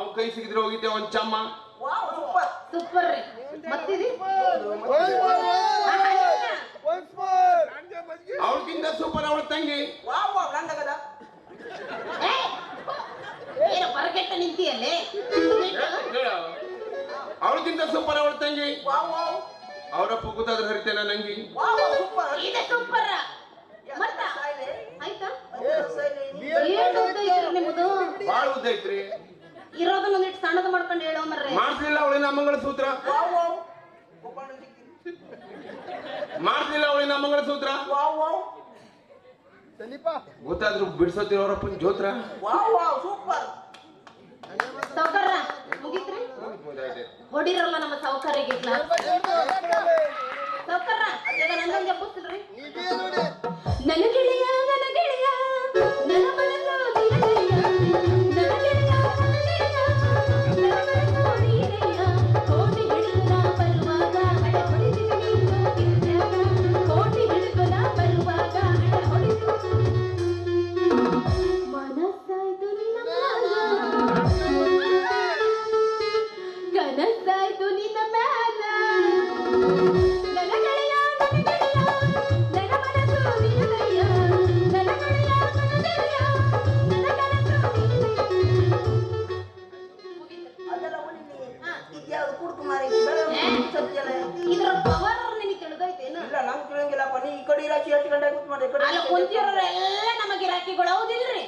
ಅವ್ನ ಕೈ ಸಿಗಿದ್ರೆ ಹೋಗಿದ್ದೆ ಒಂದ್ ಚಮ್ಮ ಸೂಪರ್ ಸೂಪರ್ ರೀ. ಮತ್ತಿದಿ ಅವಳಕ್ಕಿಂತ ಸೂಪರ್ ಅವಳ ತಂಗಿ. ಹೊರಗೆಟ್ಟ ನಿಂತಿಯಲ್ಲೇ? ಅವಳಕ್ಕಿಂತ ಸೂಪರ್ ಅವಳ ತಂಗಿ. ಅವರ ಕೂತಾದ್ರೆ ಹರಿತೇನ ನಂಗಿ ವಾವ್ ವಾವ್ ಸೂಪರ್ ಇದೆ ಸೂಪರ್ ಮತ್ತ ಸಾಯ್ಲೆ ಆಯ್ತಾ ಅದೇ ಸಾಯ್ಲೆ ನೀ ಏನ್ ಉದ್ದ ಐತ್ರಿ ನಿಮ್ಮದು ಬಾಳ ಉದ್ದ ಐತ್ರಿ ಇರೋದನ್ನ ಒಂದಿಟ್ಟು ಸಣ್ಣದು ಮಾಡ್ಕೊಂಡು ಹೇಳೋ ಮರ್ರೆ ಮಾಡ್ತಿಲ್ಲ ಅವಳಿನ ಮಂಗಳ ಸೂತ್ರ ವಾವ್ ವಾವ್ ಗೋಪಾಲ ಸಿಕ್ಕಿರಿ ಮಾಡ್ತಿಲ್ಲ ನಮ್ಮ ಮಂಗಳ ಸೂತ್ರ ವಾವ್ ವಾವ್ ಗೊತ್ತಾದ್ರು ಬಿಡ್ಸೋತಿರ ಅವರಪ್ಪನ ಜೋತ್ರ ವಾವ್ ವಾವ್ ಸೂಪರ್ ಸೌಕರ್ಯ ಮುಗಿತ್ರಿ ಹೊಡಿರಲ್ಲ ನಮ್ಮ ಸಾವುಕಾರಿಗೆ ಕನಸಾಯ್ತು ನಿನ್ನ ಮ್ಯಾಲ. ನನ್ನ ಗೆಳೆಯ, ನನ್ನ ಗೆಳೆಯ, ನನ್ನ ಮನಸ್ಸು ನಿನ್ನದಯ್ಯ. ನನ್ನ ಗೆಳೆಯ, ನನ್ನ ಗೆಳೆಯ, ನನ್ನ ಕನಸು ನಿನ್ನದಯ್ಯ. ಅದೆಲ್ಲ ಉಳಿಲಿ ಹಾ. ಇದ್ಯಾವ್ದು ಕುಡ್ಕು ಮಾರಿ ಬೆಳಗ್ಗೆ ಸತ್ಯಲ್ಲ ಇದ್ರ ಪವರ್ ನಿನಗೆ ತಿಳಿದೈತೇನು ಇಲ್ಲ ನಂಗೆ ತಿಳಿಯಂಗಿಲ್ಲಪ್ಪ ನೀ ಈ ಕಡೆ ಇರಾಚಿ ಎಷ್ಟು ಗಂಟೆ ಕೂತ್ ಮಾಡಿ ಅಲ್ಲ ಕುಂತಿರೋರೆಲ್ಲ ನಮಗೆ ಗಿರಾಕಿಗಳು ಹೌದಿಲ್ರಿ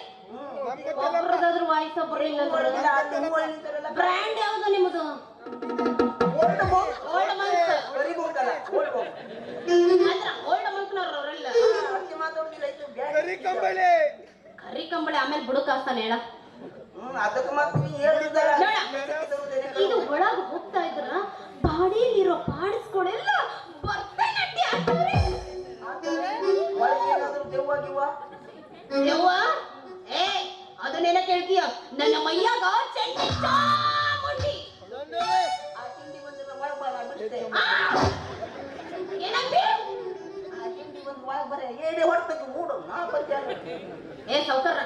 ಒಬ್ರದಾದ್ರು ವಾಯ್ಸ್ ಇಲ್ಲ, ಬ್ರ್ಯಾಂಡ್ ಯಾವುದು ನಿಮ್ಮದು ಕಂಬಳಿ ಆಮೇಲೆ ಬುಡಕಾಸ್ತಾನೆ ಹೇಳ ಅದಕ್ಕೆ ಮತ್ತೆ ನೀ ಹೇಳಿದ್ದಲ್ಲ. ನೋಡ. ಇದು ಒಳಗ್ ಹೋಗ್ತಾ ಇದ್ರ ಬಾಡಿಲಿರೋ ಪಾಡಿಸ್ಗಳೆಲ್ಲ ಭರತನಾಟ್ಯ? ಯವ್ವ ಏ ಅದನ್ನೆಲ್ಲ ಕೇಳ್ತೀಯ ನನ್ನ ಮೈಯಾಗ ಚಂಡಿ ಚಾಮುಂಡಿ ಆ ತಿಂಡಿ ಬಂದ್ರೆ ಒಳಗ್ ಬಾಳ. ಏನೇ ಹೊಡ್ತಕ್ಕೆ ಮೂಡು, ನಾ ಪರಿಚಯ. ಏ ಸೌತರ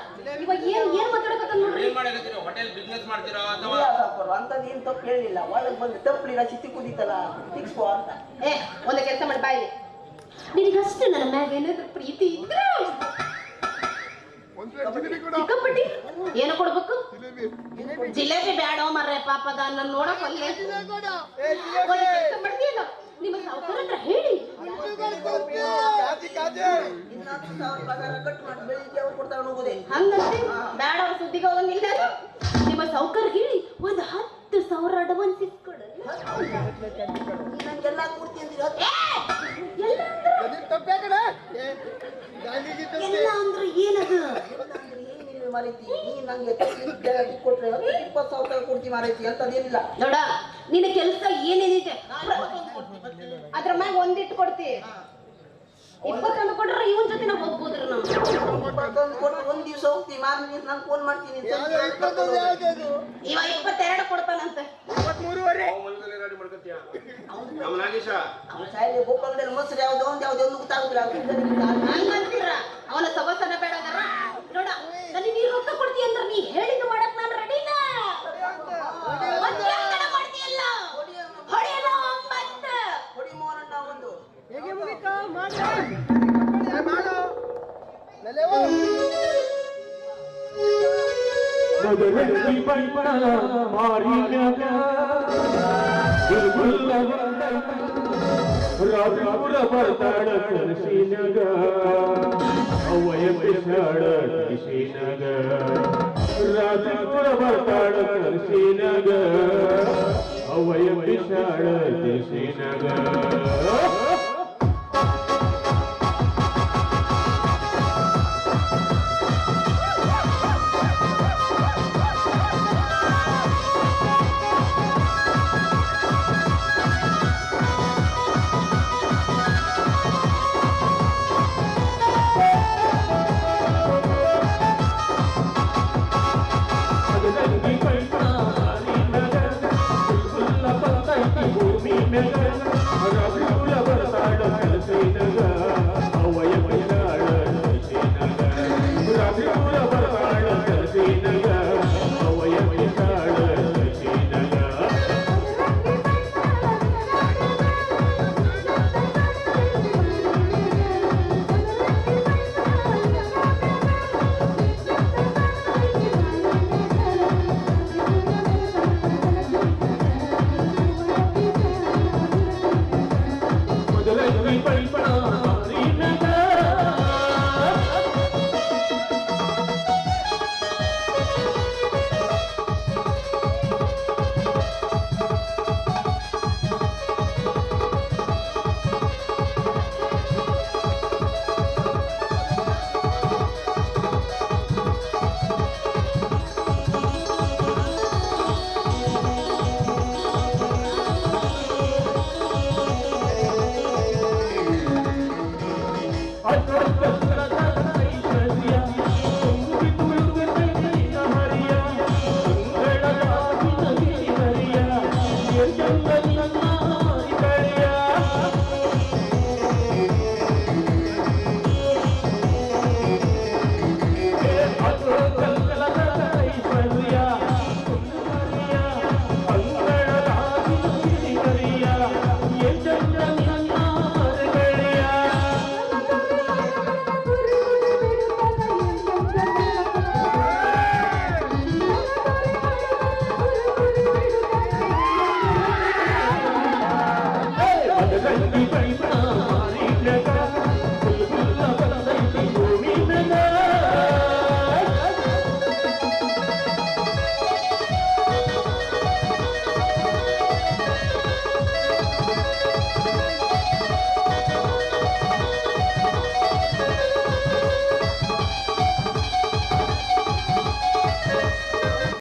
ಇವಾಗ ಏನ್ ಏನ್ ಮಾತಾಡಕತ್ತ ನೋಡ್ರಿ? ಏನ್ ಮಾಡಕತ್ತೀರಿ ಹೋಟೆಲ್ ಬಿಸ್ನೆಸ್ ಮಾಡ್ತೀರಾ ಅಥವಾ ಸಾವ್ಕಾರ್ರು, ಅಂಥದ್ದು ಏನ್ ತಪ್ಪು ಹೇಳಿಲ್ಲ. ಒಳಗ್ ಬಂದು ತಪ್ಪಲಿರ ಚಿತ್ತಿ ಕುದೀತಲ್ಲ ತಿಕ್ಸ್ಕೋ ಅಂತ. ಏ ಒಂದ ಕೆಲಸ ಮಾಡಿ ಬಾಯಿ ನಿನಗಷ್ಟು ನನ್ನ ಮ್ಯಾಗ ಏನಾದ್ರೂ ಪ್ರೀತಿ ಇದ್ರೆ? ಸಿಕ್ಕಾಪಟ್ಟಿ. ಏನು ಕೊಡ್ಬೇಕು? ಜಿಲೇಬಿ. ಬ್ಯಾಡ ಮರ್ರೆ ಪಾಪದ ನನ್ನ ನೋಡಕ್ ಒಲ್ಲೆ ನಿಮ್ಮ ಸಾವುಕಾರ ಹೇಳಿ. ಹತ್ತು ಸಾವಿರ ಪಗಾರ ಕಟ್ ಮಾಡಿ ಬೆಳಿಗ್ಗೆ ಅವ್ರು ಕೊಡ್ತಾರೆ ಹೋಗುದೇ ಹಂಗಂತೆ ಬ್ಯಾಡ ಅವ್ರ ಸುದ್ದಿಗೆ ಹೋಗಂಗಿಲ್ಲ. ನಿಮ್ಮ ಹೇಳಿ ಒಂದ್ ಹತ್ತು ಸಾವಿರ ಅಡ್ವಾನ್ಸ್ ಇಸ್ಕೊಡಲ್ಲ ನಂಗೆಲ್ಲ ಏ! ಎಲ್ಲ ಅಂದ್ರ? ಎಲ್ಲ ಅಂದ್ರ ಏನದು? ಮಾರೈತಿ ನೀ ನಂಗೆ ಕೊಟ್ರೆ ಇಪ್ಪತ್ತು ಸಾವಿರ ಕೊಡ್ತಿ ಮಾರೈತಿ ಅಂತದೇನಿಲ್ಲ. ನೋಡ ನಿನ್ನ ಕೆಲಸ ಏನೇನಿದೆ? ಅದ್ರ ಮ್ಯಾಗ ಒಂದಿಟ್ಟು ಕೊಡ್ತಿ. ಇಪ್ಪತ್ತೊಂದು ಕೊಟ್ರೆ ಇವನ್ ಜೊತೆ ನಾವು ಹೋಗ್ಬೋದ್ರಿ ನಾವು. ಇಪ್ಪತ್ತೊಂದು ಕೊಟ್ಟು ಒಂದ್ ದಿವಸ ಹೋಗ್ತಿ ಮಾರನೇ ನಾನು ಫೋನ್ ಮಾಡ್ತೀನಿ ಇವಾಗ ಇಪ್ಪತ್ತೆರಡು ಕೊಡ್ತಾನಂತೆ ರೆಡಿ ಮಾಡ್ಕೊತೀಯ ನಮ್ಮ ನಾಗೇಶ? ಅವ್ನ ಸಾಯಿಲೆ ಗೋಪಾಲದಲ್ಲಿ ಮೊಸರು ಯಾವ್ದು ಒಂದ್ ಯಾವ್ದು ಒಂದು ಗೊತ್ತಾಗುದಿಲ್ಲ ಅವ್ನಿಗೆ. ಹಂಗಂತೀರ? ಅವನ ಸವಸನ ಬೇಡ ನೋಡ ನನಗೆ ನೀರು ರೊಕ್ಕ ಕೊಡ್ತಿ ಅಂದ್ರೆ ನೀ ಹೇಳಿದ್ದು ಅವಯ ವಿಶಾಳ ಕನಸಿನಗ ರಾಜಪುರ Brasil! I know